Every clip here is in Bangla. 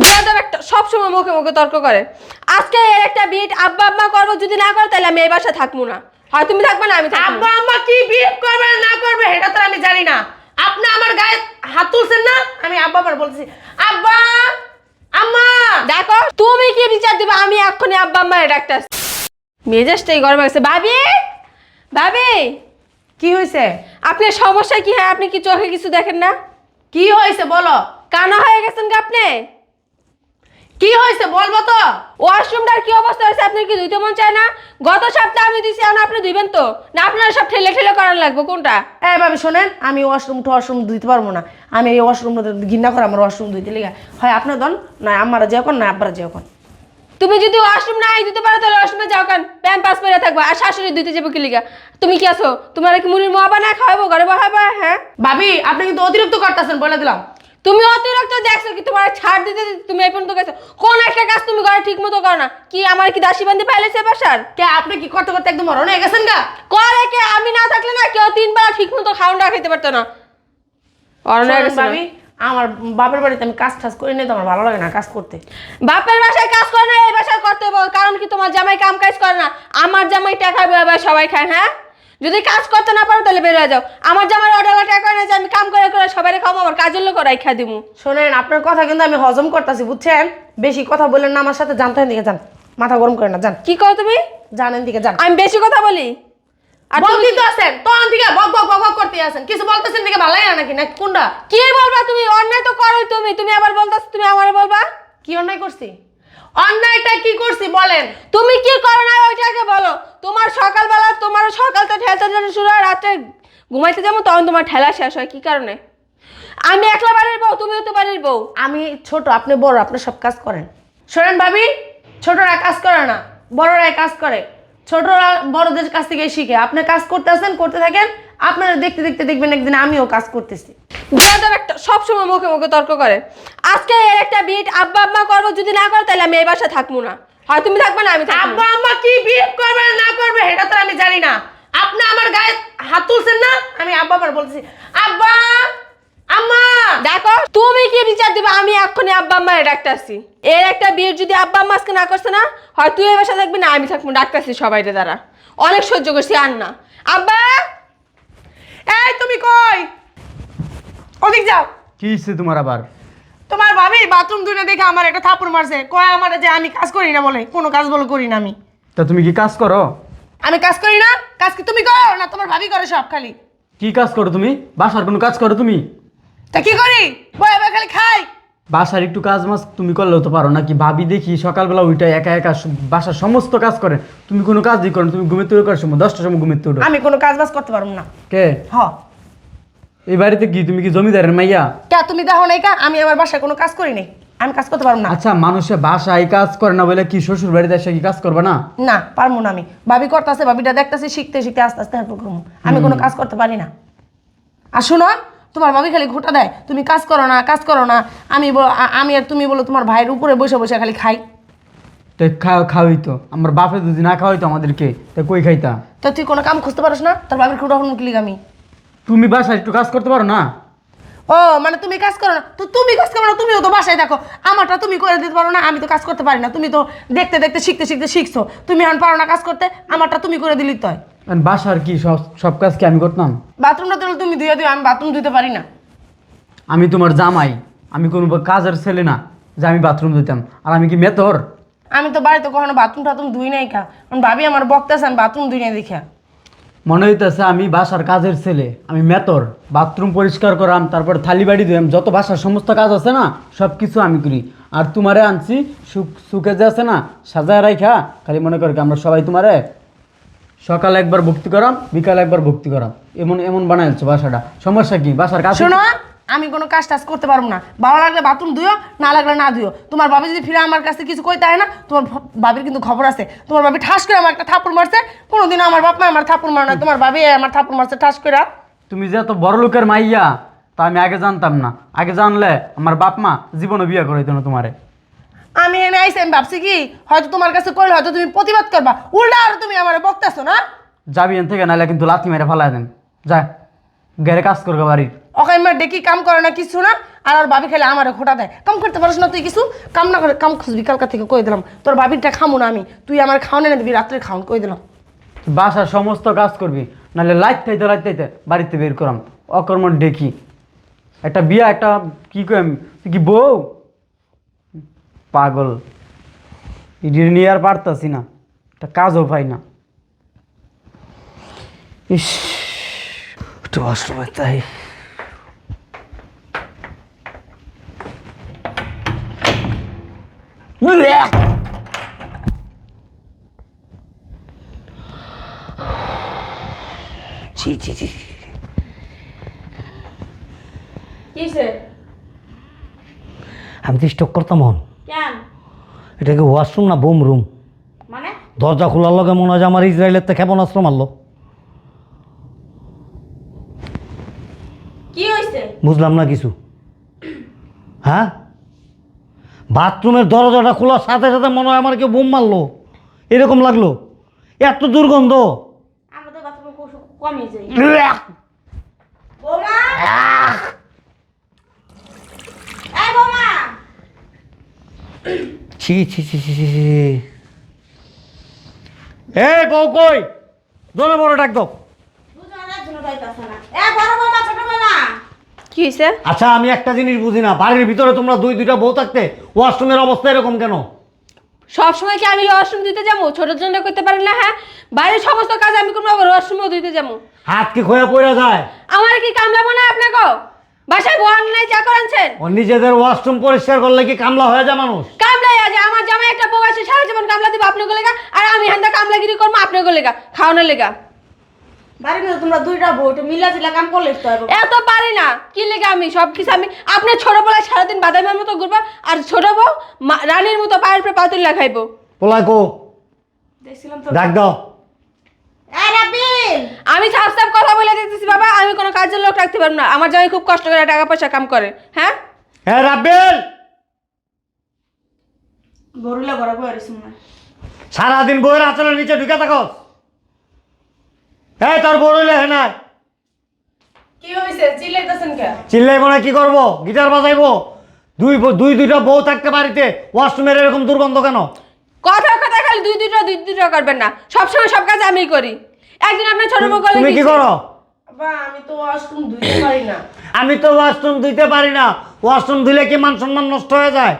বেয়াদব একটা সবসময় মুখে মুখে তর্ক করে। আজকে এর একটা বিট আব্বা আব্বা করব যদি না করে তাহলে আমি এই বাসায় থাকব না। হয় তুমি থাকবে না আমি থাকব আব্বা আম্মা কি বিহেভ করবে না করবে সেটা তো আমি জানি না। আপনি আমার গায়ে হাত তুলছেন না? আমি আব্বা আবার বলতেছি আব্বা আম্মা! দেখো তুমি কি বিচার দিবে? আমি এক্ষুনি আব্বা আম্মা ডাক্তার মেজাজটাই গরম গেছে। ভাবি ভাবি! কি হয়েছে? আপনার সমস্যা কি? হয় আপনি কি চোখে কিছু দেখেন না? কি হয়েছে বলো? কানা হয়ে গেছেন কি আপনি? কি হয়েছে বলব তো? ওয়াশরুমটার কি অবস্থা হয়েছে আপনার কি ধুইতে মন চায় না? গত সপ্তাহে আমি দিছি এখন আপনি ধুইবেন তো। না আপনারা সব ঠেলে ঠেলে করার লাগবে কোনটা? এই ভাবি শোনেন আমি ওয়াশরুম ওয়াশরুম ধুইতে পারব না। আমি এই ওয়াশরুম ঘিন্না করে আমার ওয়াশরুম ধুইতে লেগে। হয় আপনার দন না আমারা যে এখন না আব্বারা যে এখন তুমি যদি ওয়াশরুম নাই দিতে পারো তাহলে ওয়াশরুমে যাও কান প্যান পাস করে থাকব আর শাশুড়ি দিতে যাব কি লিগা? তুমি কি আছো? তোমার কি মুড়ির মোয়া বানায় খাওয়াবো ঘরে বহাবা হ্যাঁ? ভাবি আপনি কিন্তু অতিরিক্ত করতেছেন বলে দিলাম। তুমি অতিরিক্ত দেখছ কি? তোমার ছাড় দিতে দিতে তুমি এই পর্যন্ত গেছো। কোন একটা কাজ তুমি ঘরে ঠিক মতো করো না। কি আমার কি দাসী বান্ধি পাইলেছে বাসার? কে আপনি কি করতে করতে একদম মরণ হয়ে গেছেন গা? করে কে? আমি না থাকলে না কেউ তিন বেলা ঠিক মতো খাওয়ানটা খেতে পারতো না। না। আমার বাপের বাড়িতে আমি কাজ টাজ করি নাই তো আমার ভালো লাগে না কাজ করতে। বাপের বাসায় কাজ করে না এই বাসায় করতে হবে কারণ কি তোমার জামাই কাম কাজ করে না। আমার জামাই টাকা সবাই খায় হ্যাঁ? যদি কাজ করতে না পারো তাহলে বেরোয় যাও। আমার যে আমার অর্ডার না যে আমি কাম করে করে সবাই খাব আমার কাজের লোক রাইখা দিমু। শোনেন আপনার কথা কিন্তু আমি হজম করতেছি বুঝছেন? বেশি কথা বললেন না আমার সাথে জানতে দিকে যান। মাথা গরম করে না যান। কি করো তুমি? জানেন দিকে যান। আমি বেশি কথা বলি। আর তুমি তো আছেন। তখন থেকে বক বক বক বক করতে আছেন কিছু বলতেছেন দিকে ভালো লাগে না নাকি না কোনটা কি বলবা তুমি অন্যায় তো করোই তুমি তুমি আবার বলতেছ তুমি আমার বলবা কি অন্যায় করছি অন্যায়টা কি করছি বলেন তুমি কি করো না ওইটাকে বলো তোমার সকালবেলা তোমার সকালটা ঠেলতে ঠেলতে শুরু হয় রাত্রে ঘুমাইতে যাব তখন তোমার ঠেলা শেষ হয় কি কারণে? আমি একলা বাড়ির বউ তুমিও তো বাড়ির বউ। আমি ছোট আপনি বড় আপনি সব কাজ করেন। শোনেন ভাবি ছোটরা কাজ করে না বড়রাই কাজ করে। ছোটরা বড়দের কাছ থেকে শিখে। আপনি কাজ করতে আসেন করতে থাকেন আপনারা দেখতে দেখতে দেখবেন একদিন আমিও কাজ করতেছি। বেয়াদব একটা সবসময় মুখে মুখে তর্ক করে আজকে এর একটা বিট আব্বা আব্বা করব যদি না করে তাহলে আমি এই বাসায় থাকব না। হয় তুমি থাকবে না আমি আব্বা আম্মা কি বিহেভ করবে না করবে সেটা তো আমি জানি না। আপনি আমার গায়ে হাত তুলছেন না? আমি আব্বা আবার বলতেছি আব্বা আম্মা! দেখো তুমি কি বিচার দিবে? আমি এক্ষুনি আব্বা আম্মা ডাকতেছি। এর একটা বিয়ের যদি আব্বা আম্মা আজকে না করছে না হয় তুই এই থাকবি না আমি থাকব ডাকতেছি সবাই দ্বারা। অনেক সহ্য করছি আর না। আব্বা! এই তুমি কই? ওদিক যাও। কি হচ্ছে তোমার আবার? তোমার ভাবি বাথরুম ধুনে দেখে আমার একটা থাপড় মারছে। কয় আমার যে আমি কাজ করি না বলে কোনো কাজ বলে করি না আমি। তা তুমি কি কাজ করো? আমি কাজ করি না কাজ কি তুমি করো? না তোমার ভাবি করে সব খালি। কি কাজ করো তুমি? বাসার কোনো কাজ করো তুমি? তা কি করি? বয়ে বয়ে খালি খাই। বাসার একটু কাজ মাস তুমি করলেও তো পারো নাকি ভাবি দেখি সকালবেলা ওইটা একা একা বাসার সমস্ত কাজ করে? তুমি কোনো কাজই করো না, তুমি ঘুমিয়ে তুলে করার সময় দশটার সময় ঘুমিয়ে তুলো আমি কোনো কাজ বাজ করতে পারব না। কে? হ। এই বাড়িতে কি তুমি কি জমিদারের মাইয়া? কে তুমি দেখো নাই কা? আমি আমার বাসায় কোনো কাজ করি নাই। আমি কাজ করতে পারব না। আচ্ছা মানুষে বাসায় কাজ করে না বলে কি শ্বশুর বাড়িতে এসে কি কাজ করবে না? না পারব না আমি। ভাবি করতেছে ভাবিটা দেখতেছে শিখতে শিখতে আস্তে আস্তে হেল্প করব। আমি কোনো কাজ করতে পারি না। আর শোনো তোমার ভাবি খালি ঘুটা দেয় তুমি কাজ করো না কাজ করো না। আমি আমি আর তুমি বলো তোমার ভাইয়ের উপরে বসে বসে খালি খাই। তো খাও খাওয়াই তো আমার বাপে যদি না খাওয়াই তো আমাদেরকে তা কই খাইতা? তো তুই কোনো কাম খুঁজতে পারিস না? তোর ভাবির খুঁটা হন আমি তুমি বাসায় একটু কাজ করতে পারো না? ও মানে তুমি কাজ করো না। তো তুমি কাজ করো না তুমিও তো বাসায় দেখো আমারটা তুমি করে দিতে পারো না আমি তো কাজ করতে পারি না। তুমি তো দেখতে দেখতে শিখতে শিখতে শিখছো। তুমি এখন পারো না কাজ করতে আমারটা তুমি করে দিলি তো আর বাসার কি সব সব কাজ কি আমি করতাম? বাথরুমটা তুলে তুমি ধুয়ে দিও আমি বাথরুম ধুতে পারি না। আমি তোমার জামাই আমি কোনো কাজের ছেলে না যে আমি বাথরুম ধুতাম। আর আমি কি মেতর আমি তো বাড়িতে কখনো বাথরুম টাথরুম ধুই নাই কা। কারণ ভাবি আমার বক্তাছে আমি বাথরুম ধুই নাই দেখিয়া মনে হইতেছে আমি বাসার কাজের ছেলে, আমি মেতর। বাথরুম পরিষ্কার করাম, তারপর থালি বাড়ি দিলাম যত বাসার সমস্ত কাজ আছে না সব কিছু আমি করি। আর তোমারে আনছি, সুখ সুখে যে আছে না, সাজায় রাইখা, খালি মনে করি আমরা সবাই তোমারে সকালে একবার ভক্তি করাম, বিকালে একবার ভক্তি করাম। এমন এমন বানাইছো বাসাটা। সমস্যা কি? বাসার কাজ শোনো আমি কোনো কাজ টাজ করতে পারব না। ভালো লাগলে বাথরুম ধুও না লাগলে না ধুও তোমার ভাবি যদি ফিরে আমার কাছে কিছু কইতে হয় না তোমার ভাবির কিন্তু খবর আছে। তোমার বাবি ঠাস করে আমার একটা থাপুর মারছে। কোনোদিন আমার বাপ মা আমার থাপুর মার না। তোমার বাবি আমার থাপুর মারছে ঠাস করে তুমি যে এত বড় লোকের মাইয়া তা আমি আগে জানতাম না। আগে জানলে আমার বাপ মা জীবনে বিয়ে করে দিত না তোমারে। আমি এনে আইসি আমি ভাবছি কি হয়তো তোমার কাছে করলে হয়তো তুমি প্রতিবাদ করবা। উল্টা আর তুমি আমার বকতেছো না? যাবি এন থেকে নাহলে কিন্তু লাথি মেরে ফেলাই দেন। যা। গেরে কাজ করবে বাড়ির। আমার ডেকি কাম করে না কিছু না? আর আর ভাবি খেলে আমারে খোটা দেয়। কাম করতে পারিস না তুই কিছু? কাম না করে কাম খুঁজবি কালকা থেকে কই দিলাম। তোর ভাবিরটা খামো না আমি। তুই আমার খাওয়ানো এনে দিবি রাত্রে খাওয়ান কই দিলাম। বাসার সমস্ত কাজ করবি নাহলে লাইট থাইতে লাইট থাইতে বাড়িতে বের করাম। অকর্ম ডেকি একটা বিয়া একটা কি কইম তুই কি বউ? পাগল। ইডির নিয়ে আর পারতাছি না। একটা কাজও পাই না। ইস। একটু অসময় তাই। ছি ছি কিসে? আমি তো স্টক করতাম হন কেন? এটা কি ওয়াশরুম না বোম রুম মানে? দরজা খোলার লগে মনে হয় আমার ইসরায়েলের তো ক্ষেপণাস্ত্র মারলো কি হইছে বুঝলাম না কিছু। হ্যাঁ? বাথরুমের দরজাটা খোলার সাথে সাথে মনে হয় আমার কেউ বোম মারলো। এরকম লাগল। এত দুর্গন্ধ। ছি ছি ছি ছি ছি ছি। এই বউ কই? দোনে বড় ডাক দাও। কি হইছে? আচ্ছা আমি একটা জিনিস বুঝি না। বাড়ির ভিতরে তোমরা দুই দুইটা বউ থাকতে ওয়াশরুমের অবস্থা এরকম কেন? সব সময় কি আমি ওয়াশরুম দিতে যাব? ছোটোর জন্য করতে পারেন না হ্যাঁ? বাইরের সমস্ত কাজ আমি করব আবার ওয়াশরুমেও দিতে যাব। হাত কি খোয়া পড়ে যায়? আমার কি কামলাবো না আপনাকে? বাসায় বোন নাই চা করাচ্ছেন ও নিজেদের ওয়াশরুম পরিষ্কার করলে কি কামলা হয়ে যায় মানুষ? কামলাই আছে আমার জামাই একটা বউ আছে সারা জীবন কামলা দিব আপনাকে লেগা আর আমি হান্দা কামলাগিরি করব আপনাকে লেগা খাওয়ানোর লেগা। বাড়ির মধ্যে তোমরা দুইটা বউ একটু মিলা জিলা কাম করলে তো হবে। এত পারি না। কি লেগে আমি? সব কিছু আমি আপনার ছোট বেলায় সারাদিন বাদামের মতো ঘুরবো আর ছোট বউ মা- রানীর মতো পায়ের পরে পাতুল্লা খাইবো। পোলাই কো? দেখছিলাম তো। ডাক দাও। এই রাবিল আমি সাফ সাফ কথা বলে দিতেছি বাবা আমি কোনো কাজের লোক রাখতে পারব না। আমার জামাই খুব কষ্ট করে টাকা পয়সা কাম করে হ্যাঁ? হ্যাঁ রাব্বেল! গরুলা সারাদিন বইয়ের আচরণের নিচে ঢুকে থাকো হ্যাঁ তোর বড় লেহে নাই কি হয়েছে চিল্লাইতেছেন কে? চিল্লাই মনে হয় কি করব? গিটার বাজাইবো? দুই ব- দুই দুইটা বউ থাকতে বাড়িতে ওয়াশরুমের এরকম দুর্গন্ধ কেন? কথা কথা খালি দুই দুটো দুই দুটো করবেন না। সবসময় সব কাজ আমিই করি। একদিন আপনার ছোট বউ করলে তুমি কি করো? আমি তো ওয়াশরুম ধুইতে পারি না। আমি তো ওয়াশরুম ধুইতে পারি না। ওয়াশরুম ধুলে কি মান সম্মান নষ্ট হয়ে যায়?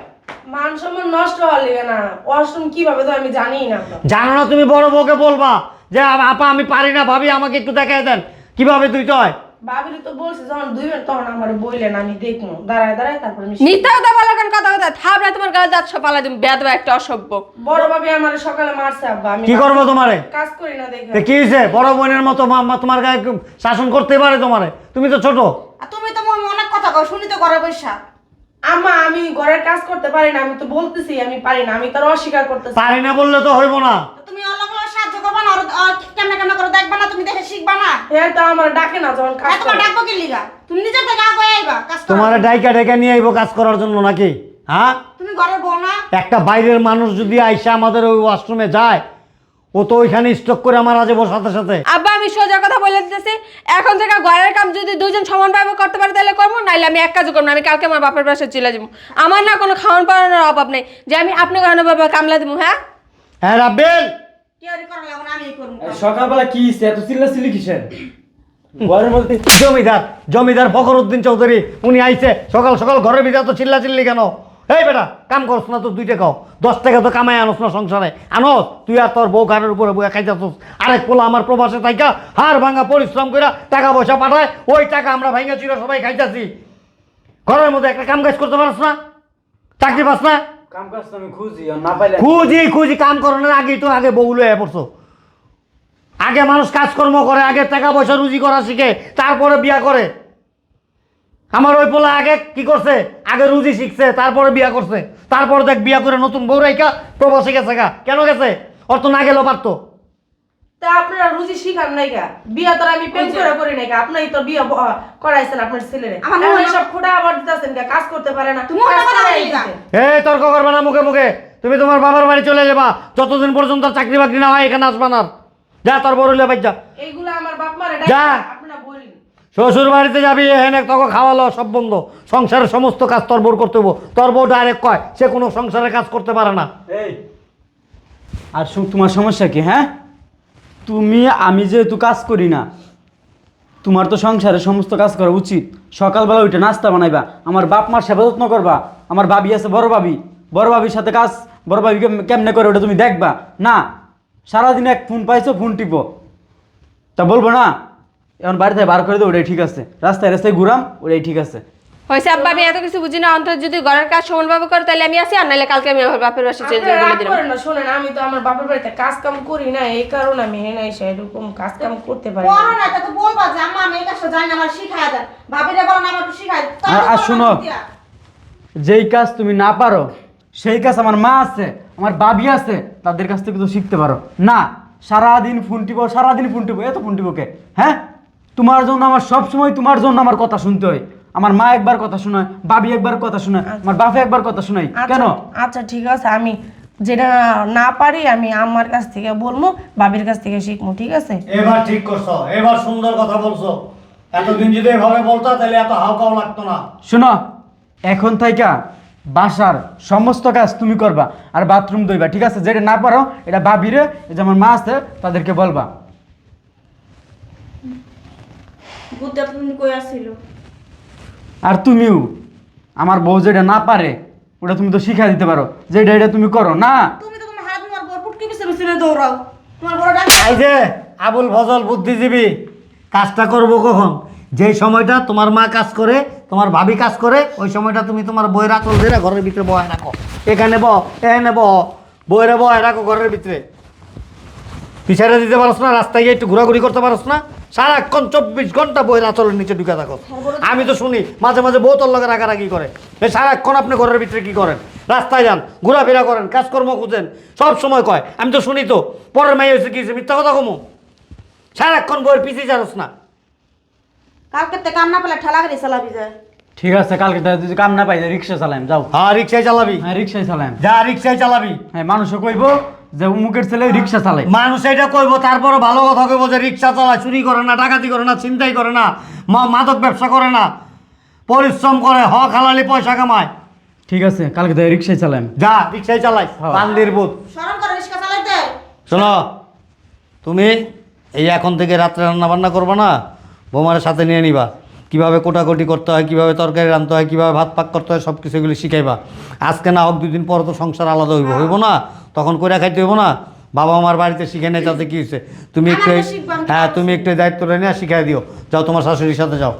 মান সম্মান নষ্ট হওয়ার লেগে না। ওয়াশরুম কীভাবে তো আমি জানি না জানো না তুমি বড় বউকে বলবা যে আপা আমি পারি না ভাবি আমাকে একটু দেখাই দেন। কীভাবে হয়? ভাবির তো বলছে যখন দুইবার তখন আমার বইলেন আমি দেখব। দাঁড়ায় দাঁড়ায় তারপরে বলো কেন কথা কথা তোমার গাল যাচ্ছ পালা তুমি বেদ একটা অসভ্য। বড় ভাবি আমার সকালে মারছে আব্বা আমি কি করব তোমারে? কাজ করি না দেখে। কি হয়েছে বড় বোনের মতো মা- তোমার গায়ে শাসন করতে পারে তোমারে? তুমি তো ছোট। আর তুমি তো মনে অনেক কথা কও শুনি তো ঘরে বৈশা আম্মা আমি ঘরের কাজ করতে পারি না আমি তো বলতেছি আমি পারি না আমি তার অস্বীকার করতেছি। পারি না বললে তো হইব না। তুমি অলগ অলগ সাহায্য করবা না আর কেমনে কেমনে করে দেখবা না তুমি দেখে শিখবা না? হ্যাঁ তো আমার ডাকে না যখন কাজ তোমার করে। ডাকবো কি লিগা? তুমি নিজের থেকে আগে আইবা কাজ করো তোমার ডাইকা ডাইকা নিয়ে আইবো কাজ করার জন্য নাকি? হ্যাঁ? তুমি ঘরের বউ না? একটা বাইরের মানুষ যদি আইসা আমাদের ওই ওয়াশরুমে যায় ও তো ওইখানে স্টক করে আমার আজ সাথে সাথে। আব্বা আমি সোজা কথা বলে দিতেছি। এখন থেকে ঘরের কাম যদি দুজন সমানভাবে করতে পারে তাহলে করব নাইলে আমি এক কাজও করব না আমি কালকে আমার বাপের বাসায় চলে যাব। আমার না কোনো খাওয়ান পাওয়ানোর অভাব নেই যে আমি আপনাকে আনো বাবা কামলা দেবো হ্যাঁ? হ্যাঁ রাব্বেল! সকালবেলা কি? এত চিল্লা চিল্লি কিসের ঘরের মধ্যে জমিদার জমিদার ফখর উদ্দিন চৌধুরী উনি আইছে। সকাল সকাল ঘরের ভিতরে তো চিল্লা চিল্লি কেন? এই বেটা কাম করছ না তো দুই টাকাও দশ টাকা তো কামাই আনস না সংসারে। আনস তুই আর তোর বউ ঘরের উপরে বয়ে খাইতেছস। আরেক পোলা আমার প্রবাসে থাইকা হাড় ভাঙা পরিশ্রম করে টাকা পয়সা পাঠায় ওই টাকা আমরা ভাঙা চিরা সবাই খাইতেছি। ঘরের মধ্যে একটা কাম কাজ করতে পারস না? চাকরি পাস না? খুঁজি খুঁজি কাম করানোর আগেই তো আগে বউ লয়ে পড়ছো। আগে মানুষ কাজকর্ম করে আগে টাকা পয়সা রুজি করা শিখে তারপরে বিয়া করে। আমার ওই পোলা আগে কি করছে? আগে রুজি শিখছে তারপরে বিয়া করছে। তারপরে দেখ বিয়া করে নতুন বউ রাইকা প্রবাসে গেছে গা। কেন গেছে? ওর তো না গেলেও পারতো। তা আপনারা রুজি শিখান নাই গা। বিয়া তো আমি প্রেম করে করি নাই গা। আপনারই তো বিয়া করাইছেন আপনার ছেলেরে। আমার মনে- খোটা আবার দিতেছেন গা কাজ করতে পারে না। তুমি। এই তর্ক করবে না মুখে মুখে। তুমি তোমার বাবার বাড়ি চলে যাবা। যতদিন পর্যন্ত চাকরি বাকরি না হয় এখানে আসবা না। যা তোর বড় হইলে বাচ্চা এইগুলা আমার বাপ মারে যা। শ্বশুর বাড়িতে যাবি, এখানে তোকে খাওয়ালো সব বন্ধ। সংসারের সমস্ত কাজ তোর বউর করতে হব তোর বউ ডাইরেক্ট কয়, সে কোনো সংসারের কাজ করতে পারে না। এই, আর শোন, তোমার সমস্যা কি হ্যাঁ? তুমি, আমি যেহেতু কাজ করি না, তোমার তো সংসারে সমস্ত কাজ করা উচিত। সকালবেলা ওইটা নাস্তা বানাইবা, আমার বাপ মার সেবা যত্ন করবা, আমার ভাবি আছে বড় ভাবি। বড় ভাবির সাথে কাজ, বড় ভাবি কেম- কেমনে করে ওটা তুমি দেখবা। না, সারাদিন এক ফোন পাইছো, ফোন টিপো। তা বলব না? এখন বাড়ি থেকে বার করে দেবো ওটাই ঠিক আছে। রাস্তায় রাস্তায় ঘুরাম ওটাই ঠিক আছে। হয়েছে আব্বা আমি এত কিছু বুঝি না। অন্তত যদি ঘরের কাজ সমানভাবে করে তাহলে আমি আসি আর নাহলে কালকে আমি আমার বাপের বাসা চলে যাব বলে দিলাম। না শোনেন আমি তো আমার বাপের বাড়িতে কাজ কাম করি না এই কারণে আমি হেনা এসে এরকম কাজ কাম করতে পারি না। করো না এটা তো বলবা যে আম্মা আমি এই কাজটা জানি না আমার শিখায় দেন। ভাবিরে বলো না আমার একটু শিখায় আর- আর শুনো। যেই কাজ তুমি না পারো সেই কাজ আমার মা আছে আমার বাবি আছে তাদের কাছ থেকে তো শিখতে পারো। না সারাদিন ফোন টিপো সারাদিন ফোন টিপো এত ফোন টিপো কে? হ্যাঁ? তোমার জন্য আমার সব সময় তোমার জন্য আমার কথা শুনতে হয়। আমার মা একবার কথা শোনায় বাবি একবার কথা শোনায় আমার বাপে একবার কথা শোনায়। আচ্ছা, কেন? আচ্ছা ঠিক আছে আমি যেটা না পারি আমি আমার কাছ থেকে বলব বাবির কাছ থেকে শিখব ঠিক আছে? এবার ঠিক করছ এবার সুন্দর কথা বলছো। এতদিন যদি এভাবে বলতো তাহলে এত হাওকাও লাগতো না। শোনো এখন থাইকা বাসার সমস্ত কাজ তুমি করবা আর বাথরুম দইবা ঠিক আছে? যেটা না পারো এটা ভাবিরে এই যে আমার মা আছে তাদেরকে বলবা। তুমি কই আর তুমিও? আমার বউ যেটা না পারে ওটা তুমি তো শিখা দিতে পারো। যেটা এটা তুমি করো না? তুমি তো তোমার হাত তোমার বড় পুটকি পিছনে পিছনে দৌড়াও। তোমার বড় ডাক এই যে আবুল ফজল বুদ্ধিজীবী কাজটা করব কখন? যেই সময়টা তোমার মা কাজ করে তোমার ভাবি কাজ করে ওই সময়টা তুমি তোমার বইয়ের আচল ধরে ঘরের ভিতরে বয় রাখো। এখানে ব এখানে ব বইরে বয় রাখো ঘরের ভিতরে। পিছারে দিতে পারস না রাস্তায় গিয়ে একটু ঘোরাঘুরি করতে পারস না সারাক্ষণ চব্বিশ ঘণ্টা বইয়ের আচলের নিচে ঢুকে থাকো আমি তো শুনি মাঝে মাঝে বউ তোর লগে রাগারাগি করে। এই সারাক্ষণ আপনি ঘরের ভিতরে কি করেন? রাস্তায় যান ঘোরাফেরা করেন কাজকর্ম খুঁজেন সব সময় কয় আমি তো শুনি তো পরের মেয়ে হয়েছে কি হয়েছে, মিথ্যা কথা কমো? সারাক্ষণ বইয়ের পিছিয়ে যারস না। কালকে থেকে কাম না পেলে ঠেলা গাড়ি চালাবি যায় ঠিক আছে কালকে যদি কাম না পাই রিক্সা চালাইম যাও। হ্যাঁ রিক্সায় চালাবি। হ্যাঁ রিক্সায় চালাইম যা রিক্সায় চালাবি। হ্যাঁ মানুষও কইব যে মুখের ছেলে রিক্সা চালাই মানুষ এটা কইবো তারপরে ভালো কথা কইবো যে রিক্সা চালায় চুরি করে না ডাকাতি করে না ছিনতাই করে না মা- মাদক ব্যবসা করে না পরিশ্রম করে হক হালালি পয়সা কামায়। ঠিক আছে কালকে তাহলে রিক্সায় চালাইম যা রিক্সায় চালাই হ্যাঁ। পান্দির রিক্সা চালাইতে? শোনো তুমি এই এখন থেকে রাত্রে রান্না বান্না করবে না বোমার সাথে নিয়ে নিবা। কীভাবে কোটাকুটি করতে হয় কীভাবে তরকারি রাঁধতে হয় কীভাবে ভাত পাক করতে হয় সব কিছু এগুলি শিখাইবা। আজকে না হোক দুদিন পর তো সংসার আলাদা হইব হইব না? তখন করে খাইতে হইব না। বাবা আমার বাড়িতে শিখে নেয় যাতে কি হয়েছে তুমি একটু হ্যাঁ তুমি একটু দায়িত্বটা নিয়ে শিখাই দিও। যাও তোমার শাশুড়ির সাথে যাও।